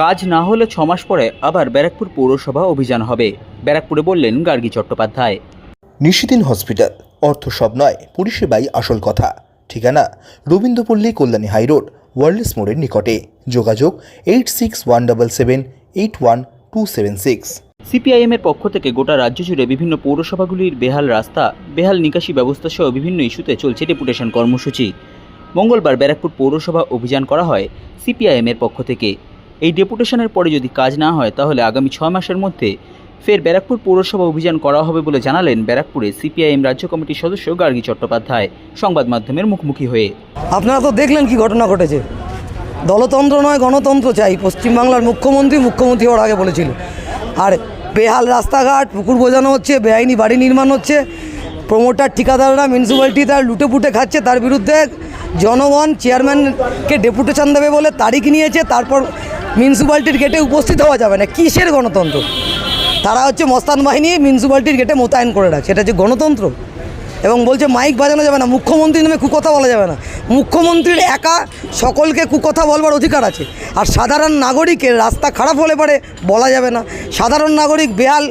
কাজ না হলে ছমাস পরে আবার ব্যারাকপুর পৌরসভা অভিযান হবে। ব্যারাকপুরে বললেন গার্গী চট্টোপাধ্যায়। নিশিদিন হসপিটাল অর্থ সব নয় পরিষেবাই আসল কথা। ঠিকানা রবীন্দ্রপল্লী কল্যাণী হাইরোড ওয়ার্ল্ডস মোড়ের নিকটে। যোগাযোগ eight six one double seven eight one two seven six. সিপিআইএমের পক্ষ থেকে গোটা রাজ্য জুড়ে বিভিন্ন পৌরসভাগুলির বেহাল রাস্তা বেহাল নিকাশি ব্যবস্থা সহ বিভিন্ন ইস্যুতে চলছে ডেপুটেশন কর্মসূচি। মঙ্গলবার ব্যারাকপুর পৌরসভা অভিযান করা হয় সিপিআইএমের পক্ষ থেকে। এই ডেপুটেশনের পরে যদি কাজ না হয়, তাহলে আগামী ছয় মাসের মধ্যে ফের ব্যারাকপুর পৌরসভা অভিযান করা হবে বলে জানালেন ব্যারাকপুরে সিপিআইএম রাজ্য কমিটির সদস্য গার্গী চট্টোপাধ্যায় সংবাদ মাধ্যমের মুখোমুখি হয়ে। আপনারা তো দেখলেন কি ঘটনা ঘটেছে। দলতন্ত্র নয়, গণতন্ত্র চাই। পশ্চিমবাংলার মুখ্যমন্ত্রী মুখ্যমন্ত্রী ওর আগে বলেছিল। আর বেহাল রাস্তাঘাট, পুকুর বোঝানো হচ্ছে, বেআইনি বাড়ি নির্মাণ হচ্ছে। প্রমোটার, ঠিকাদাররা মিউনিসিপ্যালিটি তার লুটে পুটে খাচ্ছে। তার বিরুদ্ধে জনগণ চেয়ারম্যানকে ডেপুটেশন দেবে বলে তারিখ নিয়েছে। তারপর মিউনিসিপ্যালিটির গেটে উপস্থিত হওয়া যাবে না। কিসের গণতন্ত্র? তারা হচ্ছে মস্তান বাহিনী মিউনিসিপ্যালিটির গেটে মোতায়েন করে রাখছে। এটা হচ্ছে গণতন্ত্র? এবং বলছে মাইক বাজানো যাবে না। মুখ্যমন্ত্রী নামে কুকথা বলা যাবে না। মুখ্যমন্ত্রীর একা সকলকে কুকথা বলবার অধিকার আছে। আর সাধারণ নাগরিকের রাস্তা খারাপ হলে পরে বলা যাবে না। সাধারণ নাগরিক বেহাল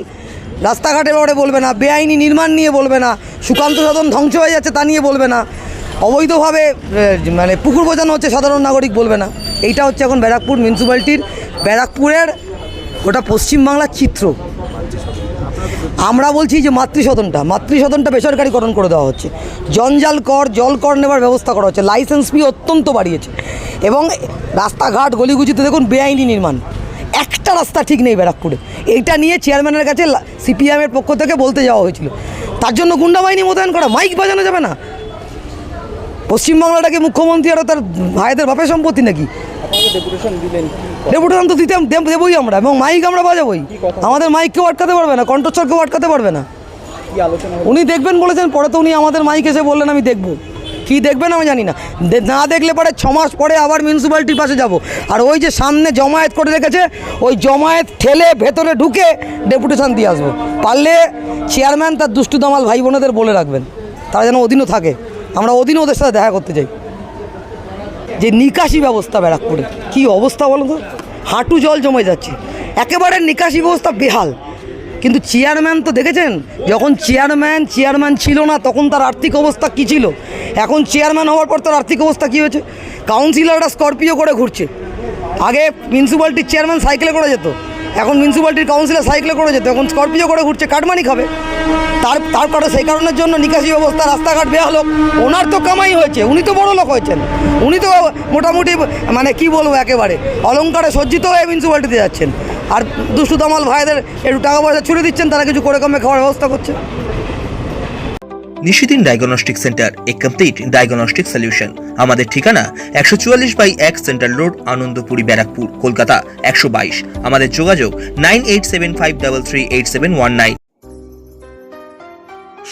রাস্তাঘাটের ব্যাপারে বলবে না। বেআইনি নির্মাণ নিয়ে বলবে না। সুকান্ত সাধন ধ্বংস হয়ে যাচ্ছে তা নিয়ে বলবে না। অবৈধভাবে মানে পুকুর বোঝানো হচ্ছে সাধারণ নাগরিক বলবে না। এইটা হচ্ছে এখন ব্যারাকপুর মিউনিসিপ্যালিটির ব্যারাকপুরের ওটা পশ্চিমবাংলার চিত্র। আমরা বলছি যে মাতৃসদনটা মাতৃসদনটা বেসরকারিকরণ করে দেওয়া হচ্ছে। জঞ্জাল কর, জল কর নেবার ব্যবস্থা করা হচ্ছে। লাইসেন্স ফি অত্যন্ত বাড়িয়েছে। এবং রাস্তাঘাট, গলিগুজিতে দেখুন বেআইনি নির্মাণ। একটা রাস্তা ঠিক নেই ব্যারাকপুরে। এইটা নিয়ে চেয়ারম্যানের কাছে সিপিএমের পক্ষ থেকে বলতে যাওয়া হয়েছিল। তার জন্য গুন্ডা বাহিনী মোতায়েন করা মাইক বাজানো যাবে না। পশ্চিমবাংলাটাকে মুখ্যমন্ত্রী আর তার ভাইদের বাপের সম্পত্তি নাকি? ডেপুটেশন তো দিতে দেব- দেবই আমরা এবং মাইক আমরা বাজাবই। আমাদের মাইক কেউ আটকাতে পারবে না কণ্ঠস্বর কেউ আটকাতে পারবে না। উনি দেখবেন বলেছেন পরে তো উনি আমাদের মাইক এসে বললেন আমি দেখব। কি দেখবেন আমি জানি না। না দেখলে পরে ছ মাস পরে আবার মিউনিসিপ্যালিটির পাশে যাব। আর ওই যে সামনে জমায়েত করে রেখেছে ওই জমায়েত ঠেলে ভেতরে ঢুকে ডেপুটেশন দিয়ে আসব। পারলে চেয়ারম্যান তার দুষ্টু দামাল ভাই বোনেদের বলে রাখবেন। তারা যেন অধীনও থাকে। আমরা অধীন ওদের সাথে দেখা করতে চাই যে নিকাশি ব্যবস্থা ব্যারাকপুরে। কি অবস্থা বলো তো? হাঁটু জল জমে যাচ্ছে। একেবারে নিকাশি ব্যবস্থা বেহাল। কিন্তু চেয়ারম্যান তো দেখেছেন? যখন চেয়ারম্যান চেয়ারম্যান ছিল না, তখন তার আর্থিক অবস্থা কী ছিল? এখন চেয়ারম্যান হওয়ার পর তার আর্থিক অবস্থা কী হয়েছে? কাউন্সিলররা স্করপিও করে ঘুরছে। আগে মিউনিসিপ্যালিটির চেয়ারম্যান সাইকেলে করে যেত। এখন মিউনিসিপ্যালিটির কাউন্সিলর সাইকেলে করে যেত। এখন স্করপিও করে ঘুরছে। কাটমানি খাবে। তার তার কারণে সেই কারণের জন্য নিকাশি ব্যবস্থা, রাস্তাঘাট বেহাল হোক ওনার তো কামাই হয়েছে, উনি তো বড় লোক হয়েছেন। উনি তো মোটামুটি মানে কি বলব একেবারে, অলঙ্কারে সজ্জিত হয়ে মিউনিসিপ্যালিটিতে যাচ্ছেন। আর দুষ্টু দামাল ভাইদের একটু টাকা পয়সা ছুড়ে দিচ্ছেন, তারা কিছু করে কমে খাওয়ার ব্যবস্থা করছে। Nishidin diagnostic centre a complete diagnostic solution আমাদের ঠিকানা একশো চুয়াল্লিশ বাই এক সেন্ট্রাল রোড, আনন্দপুরি, ব্যারাকপুর, কলকাতা একশো বাইশ। আমাদের যোগাযোগ nine eight seven five double three eight seven one nine.